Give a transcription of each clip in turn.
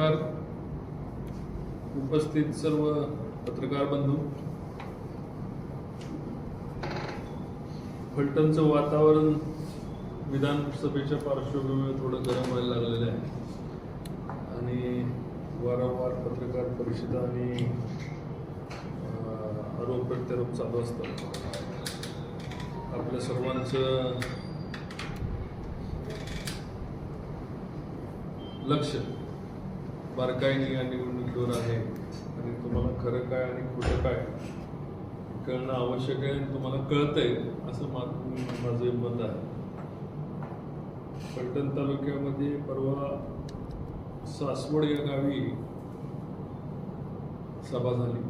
नमस्कार. उपस्थित सर्व पत्रकार बंधू. फलटणचं वातावरण विधानसभेच्या पार्श्वभूमीवर थोडं गरम व्हायला लागलेलं आहे. आणि वारंवार पत्रकार परिषदा आणि आरोप प्रत्यारोप चालू असतात. आपल्या सर्वांचं लक्ष बारकाईने या निवडणुकीवर आहे. आणि तुम्हाला खरं काय आणि खोटं काय कळणं आवश्यक आहे आणि तुम्हाला कळतंय असं मा माझं मत आहे. फलटण तालुक्यामध्ये परवा सासवड या गावी सभा झाली.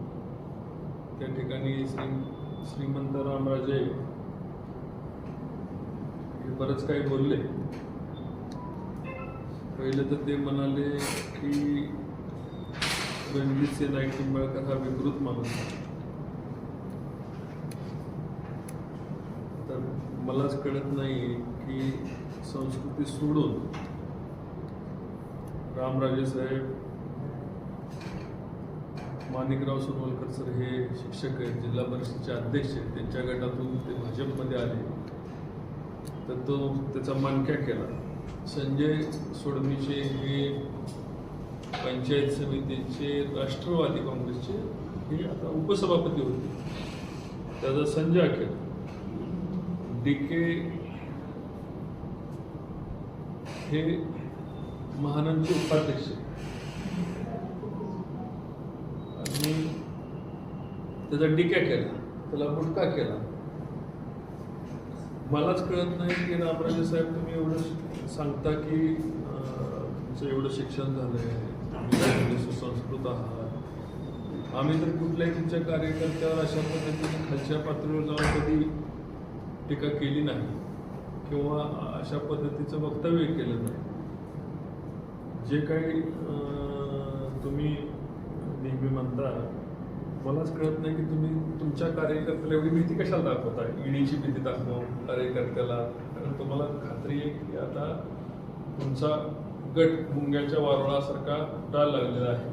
त्या ठिकाणी श्री श्रीमंत रामराजे हे बरंच काही बोलले. पहिलं तर ते म्हणाले की रणजित सिंह नाईक निंबाळकर हा विकृत माणूस तर मलाच कळत नाही की संस्कृती सोडून रामराजे साहेब माणिकराव सोनवलकर सर हे शिक्षक आहेत जिल्हा परिषदेचे अध्यक्ष आहेत त्यांच्या गटातून ते भाजपमध्ये आले. तर तो त्याचा मानक्या केला. संजय सोडणीचे हे पंचायत समितीचे राष्ट्रवादी काँग्रेसचे हे आता उपसभापती होते. त्याचा संजय अखेर. डी के हे महानंदचे उपाध्यक्ष. आणि त्याचा डिक्या केला. त्याला गुटका केला. मलाच कळत नाही की रामराजे साहेब तुम्ही एवढं सांगता की तुमचं एवढं शिक्षण झालंय आहे सुसंस्कृत आहात. आम्ही तर कुठल्याही तुमच्या कार्यकर्त्यावर अशा पद्धतीने खालच्या पातळीवर जाऊन कधी टीका केली नाही किंवा अशा पद्धतीचं वक्तव्य केलं नाही. जे काही तुम्ही नेहमी म्हणता मलाच कळत नाही की तुम्ही तुमच्या कार्यकर्त्याला एवढी भीती कशाला दाखवता ईडीची भीती दाखव कार्यकर्त्याला. कारण तुम्हाला खात्री आहे की आता तुमचा गट मुंग्याच्या वारुळासारखा डाळ लागलेला आहे.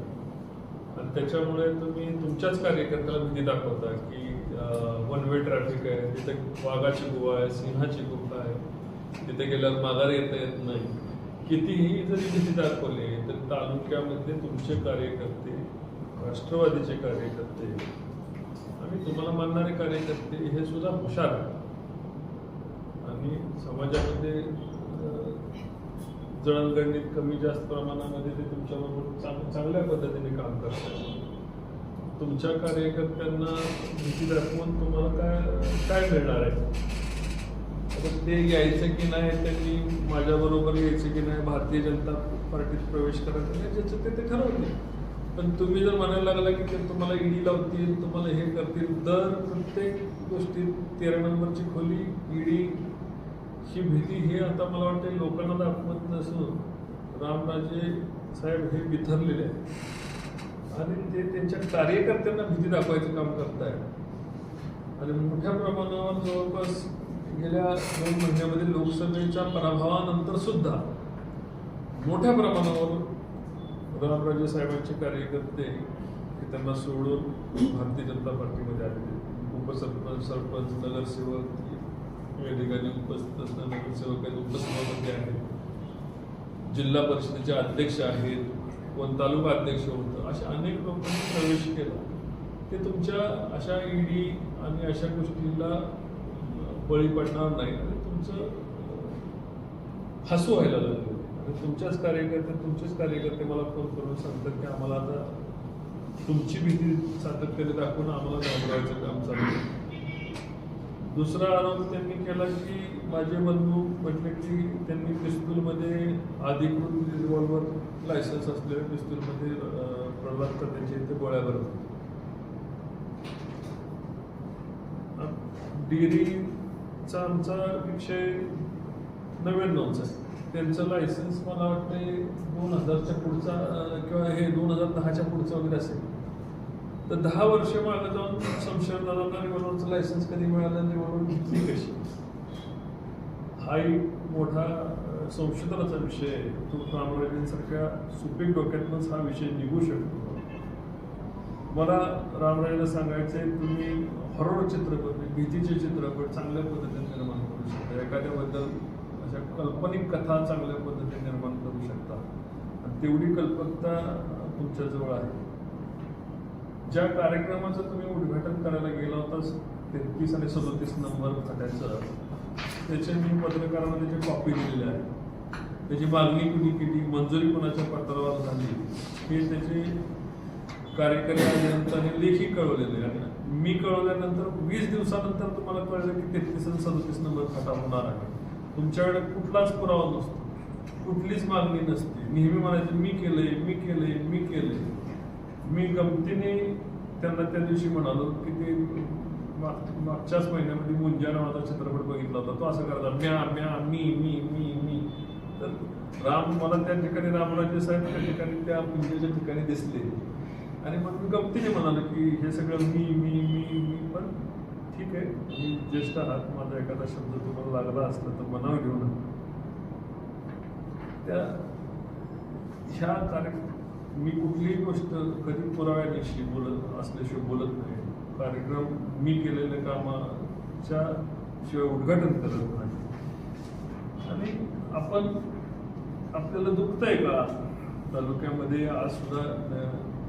आणि त्याच्यामुळे तुम्ही तुमच्याच कार्यकर्त्याला भीती दाखवता की वन वे ट्रॅफिक आहे तिथे वाघाची गुहा आहे सिंहाची गुहा आहे तिथे गेल्यावर माघार येता येत नाही. कितीही जरी भीती दाखवली तर तालुक्यामध्ये तुमचे कार्यकर्ते राष्ट्रवादीचे कार्यकर्ते आणि तुम्हाला मानणारे कार्यकर्ते हे सुद्धा हुशार आहेत. आणि समाजामध्ये अं, कमी जास्त प्रमाणामध्ये ते तुमच्याबरोबर चांग चांगल्या पद्धतीने काम करतात. तुमच्या कार्यकर्त्यांना भीती दाखवून तुम्हाला काय काय मिळणार आहे? तर ते यायचं की नाही त्यांनी माझ्याबरोबर यायचं की नाही भारतीय जनता पार्टीत प्रवेश करायचा नाही ज्याचं ते ते ठरवते पण तुम्ही जर म्हणायला लागला की ते तुम्हाला ईडी लावतील तुम्हाला हे करतील दर प्रत्येक गोष्टीत तेरा नंबरची खोली ईडी ही भीती हे आता मला वाटतं लोकांना दाखवत नसून रामराजे साहेब हे बिथरलेले आहेत. आणि ते त्यांच्या कार्यकर्त्यांना भीती दाखवायचं काम करतायत. आणि मोठ्या प्रमाणावर जवळपास गेल्या दोन महिन्यामध्ये लोकसभेच्या पराभवानंतर सुद्धा मोठ्या प्रमाणावर रामराजे साहेबांचे कार्यकर्ते की त्यांना सोडून भारतीय जनता पार्टीमध्ये आलेले उपसरपंच सरपंच नगरसेवक या ठिकाणी उपस्थित असणारे नगरसेवक आहेत उपसभापती आहेत. जिल्हा परिषदेचे अध्यक्ष आहेत कोण तालुका अध्यक्ष होतं अशा अनेक लोकांनी प्रवेश केला. ते तुमच्या अशा ईडी आणि अशा गोष्टीला बळी पडणार नाही. आणि तुमचं हसू व्हायला लागलं. तुमच्याच कार्यकर्ते तुमचेच कार्यकर्ते मला फोन करून सांगतात की आम्हाला आता तुमची भीती सातत्याने दाखवून आम्हाला घाबरायचं काम चालू दुसरा आरोप त्यांनी केला की माझे बंधू म्हटले की त्यांनी पिस्तूलमध्ये अधिकृत रिव्हॉल्वर लायसन्स असलेल्या पिस्तूलमध्ये प्रल्हाद त्यांच्या इथे गोळ्या भरत होते. आमचा विषय नव्याण्णवचा आहे त्यांचं लायसन्स मला वाटते दोन हजारच्या पुढचा किंवा हे दोन हजार दहाच्या पुढचं वगैरे असेल. तर दहा वर्ष मागं जाऊन संशयदारांना रिव्हॉल्वरचं लायसन्स कधी मिळालं रिव्हॉल्वर घेतली कशी? हा एक मोठा संशोधनाचा विषय आहे. तो रामराजेंसारख्या सुपीक डोक्यातूनच हा विषय निघू शकतो. मला रामराजेला सांगायचं आहे तुम्ही हॉरर चित्रपट भीतीचे चित्रपट चांगल्या पद्धतीने निर्माण करू शकता. एखाद्याबद्दल अशा काल्पनिक कथा चांगल्या पद्धतीने निर्माण करू शकता आणि तेवढी कल्पकता तुमच्याजवळ आहे. ज्या कार्यक्रमाचं तुम्ही उद्घाटन करायला गेला होता तेहतीस आणि सदोतीस नंबर खात्याचं त्याचे मी पत्रकारांना त्याची कॉपी दिलेली आहे त्याची मागणी कुणी केली मंजुरी कोणाच्या पत्रावर झाली हे त्याचे कार्यकारी अभियंत्याने लेखी कळवलेले आहे. मी कळवल्यानंतर वीस दिवसानंतर तुम्हाला कळलं की तेहतीस आणि सदोतीस नंबर खाता होणार आहे. तुमच्याकडे कुठलाच पुरावा नसतो. कुठलीच मागणी नसते. नेहमी म्हणायचं मी केलंय मी केलंय मी केलंय. मी गमतीने त्यांना त्या दिवशी म्हणालो की ते माग- मागच्याच महिन्यामध्ये मुंजा नावाचा चित्रपट बघितला होता. तो असं करायचा म्या म्या मी मी मी मी. तर राम मला त्या ठिकाणी रामराजे साहेब त्या ठिकाणी त्या मुंजेच्या ठिकाणी दिसले. आणि मग मी गमतीने म्हणालो की हे सगळं मी मी मी मी पण ठीक आहे. मी ज्येष्ठ आहात माझा एखादा शब्द तुम्हाला लागला असला तर मनावर घेऊ नका त्या ह्या कार्य मी कुठलीही गोष्ट कधी पुराव्यानिशी बोलत असल्याशिवाय बोलत नाही. कार्यक्रम मी केलेल्या कामाच्या शिवाय उद्घाटन करत नाही. आणि आपण आपल्याला दुखतंय का? तालुक्यामध्ये आज सुद्धा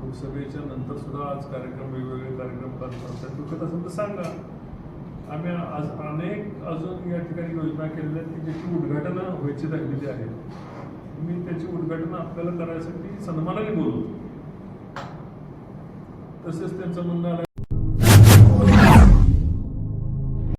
लोकसभेच्या नंतर सुद्धा आज कार्यक्रम वेगवेगळे कार्यक्रम करतात दुखत असेल तर सांगा. आम्ही आज अनेक अजून या ठिकाणी योजना केलेल्या आहेत की ज्याची उद्घाटनं व्हायची राहिलेली आहेत मी त्याची उद्घाटन आपल्याला करायसाठी सन्मानाने बोलवतो. तसेच त्यांचं म्हणणं